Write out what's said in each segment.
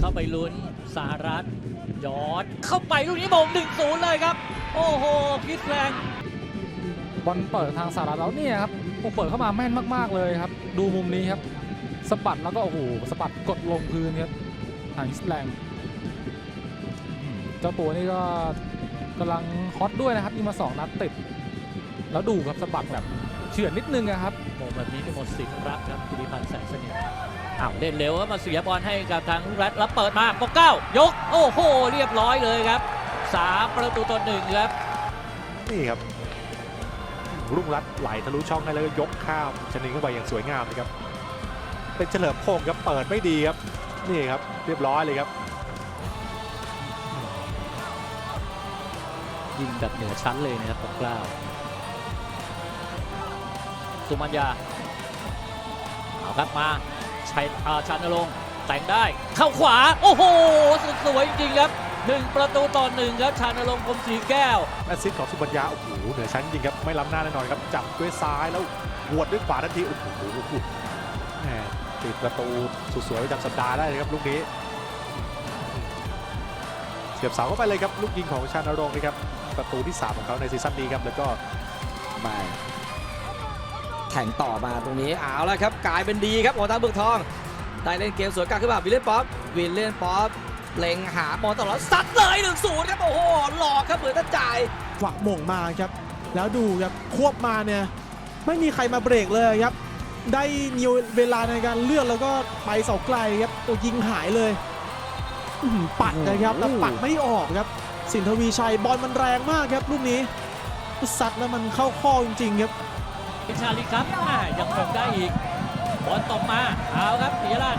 เข้าไปลุ้นสหรัฐยอด เข้าไปลูกนี้โมงหนึ่งศูนย์เลยครับ โอ้โหคิดแรงบอลเปิดทางสหรัฐแล้วเนี่ยครับโอ้เปิดเข้ามาแม่นมากๆเลยครับ ดูมุมนี้ครับสะบัดแล้วก็โอ้โหสะบัดกดลงพื้นครับทางอิสแลนด์เจ้าตัวนี้ก็กำลังฮอตด้วยนะครับยิงมาสองนัดติด แล้วดูครับสะบัดแบบเฉือนนิดนึงอะครับโมงแบบนี้ที่หมดสิทธิ์รับครับพิริพันธ์แสงสนิทอ้าวเล่นเร็วแล้วมาเสียบอลให้กับทางลูกรัฐแล้วเปิดมาปกเก้ายก โอ้โห เรียบร้อยเลยครับสามประตูต่อหนึ่งครับ นี่ครับ รุ่งรัดไหลทะลุช่องให้แล้วก็ยกข้ามชนิงเข้าไปอย่างสวยงามเลยครับ เป็นเฉลิมพงศ์ครับเปิดไม่ดีครับ นี่ครับ เรียบร้อยเลยครับ ยิงแบบเหนือชั้นเลยนะครับปกเกล้า สุมัญญาเอาครับมาชัยอานนรงค์แต่งได้เข้าขวา โอ้โห สุดสวยจริงครับหนึ่งประตูต่อหนึ่งครับชานรงค์พรมศรีแก้วแอซิสของสุบัญญาโอ้โหเหนือชั้นจริงครับไม่ล้ำหน้าแน่นอนครับจับด้วยซ้ายแล้วหวดด้วยขวาทันทีโอ้โหแหมติดประตูสุดสวยประจำสัปดาห์ได้เลยครับลูกนี้เสียบเสาเข้าไปเลยครับลูกยิงของชานรงค์นะครับประตูที่ 3 ของเขาในซีซั่นนี้ครับแล้วก็ไป แข่งต่อมาตรงนี้เอาแล้วครับกลายเป็นดีครับโอตาบึกทอง ได้เล่นเกมสวนกลางขึ้นมาวิลเลียนป๊อปวิลเลียนป๊อปเล็งหาบอลตลอดซัดเลย1นศูนย์ครับโอ้โหหลอกครับเหมือนจะจ่ายหวักหม่งมาครับ แล้วดูครับควบมาเนี่ยไม่มีใครมาเบรกเลยครับ ได้มีเวลาในการเลือกแล้วก็ไปเสาไกลครับตัวยิงหายเลยอื้อหือปัดนะครับแล้วปัดไม่ออกครับ สินทวีชัยบอลมันแรงมากครับลูกนี้ซัดแล้วมันเข้าข้อจริงๆครับ พิชาลีครับยังคงได้อีกบอลตกมาเอาครับปิยราช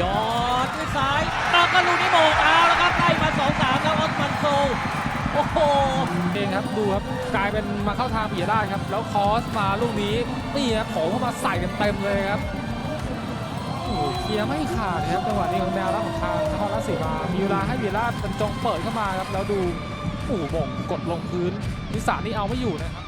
ยอดด้วยซ้ายตากันลูนี้โมงเอาแล้วครับไล่มาสองสามแล้วออสมันโซโอ้โหเองครับดูครับกลายเป็นมาเข้าทางปิยราชครับ แล้วคอสมาลูกนี้นี่ครับโผล่เข้ามาใส่เต็มเลยครับเคลียร์ไม่ขาดครับจังหวะนี้ของแนวรับของทางนครราชสีมามีเวลาให้ปิยราชบรรจงเปิดเข้ามาครับแล้วดูอ้โหบ่งกดลงพื้นนิสานี่เอาไม่อยู่นะครับ